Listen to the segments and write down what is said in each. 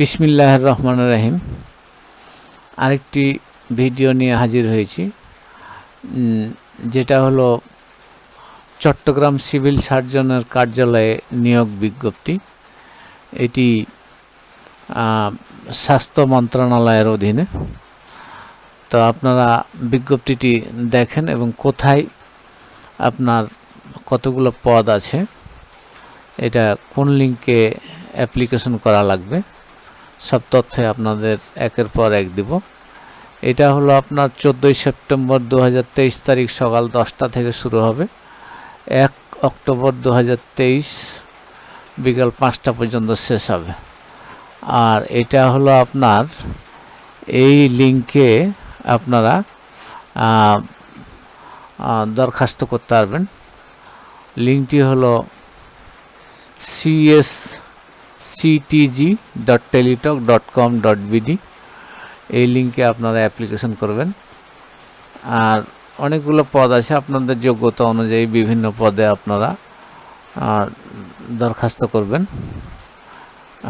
বিসমিল্লাহ রহমান রাহিম। আরেকটি ভিডিও নিয়ে হাজির হয়েছি যেটা হলো চট্টগ্রাম সিভিল সার্জনের কার্যালয়ে নিয়োগ বিজ্ঞপ্তি। এটি স্বাস্থ্য মন্ত্রণালয়ের অধীনে। তো আপনারা বিজ্ঞপ্তিটি দেখেন এবং কোথায় আপনার কতগুলো পদ আছে, এটা কোন লিঙ্কে অ্যাপ্লিকেশন করা লাগবে সব তথ্য আপনাদের একের পর এক দিব। এটা হলো আপনার চোদ্দোই সেপ্টেম্বর দু হাজার তেইশ তারিখ সকাল দশটা থেকে শুরু হবে। এক অক্টোবর দু হাজার তেইশ বিকাল পাঁচটা পর্যন্ত শেষ হবে। আর এটা হলো আপনার এই লিঙ্কে আপনারা দরখাস্ত করতে পারবেন। লিঙ্কটি হলো সিএস বিডি এই লিঙ্কে আপনারা অ্যাপ্লিকেশন করবেন। আর অনেকগুলো পদ আছে। আপনাদের যোগ্যতা অনুযায়ী বিভিন্ন পদে আপনারা দরখাস্ত করবেন।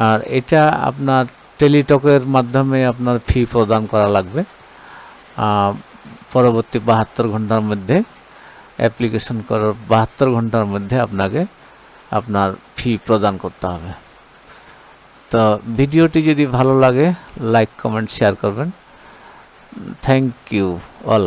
আর এটা আপনার টেলিটকের মাধ্যমে আপনার ফি প্রদান করা লাগবে। পরবর্তী বাহাত্তর ঘণ্টার মধ্যে অ্যাপ্লিকেশন করার বাহাত্তর ঘণ্টার মধ্যে আপনাকে আপনার ফি প্রদান করতে হবে। তো ভিডিওটি যদি ভালো লাগে লাইক কমেন্ট শেয়ার করবেন। Thank you all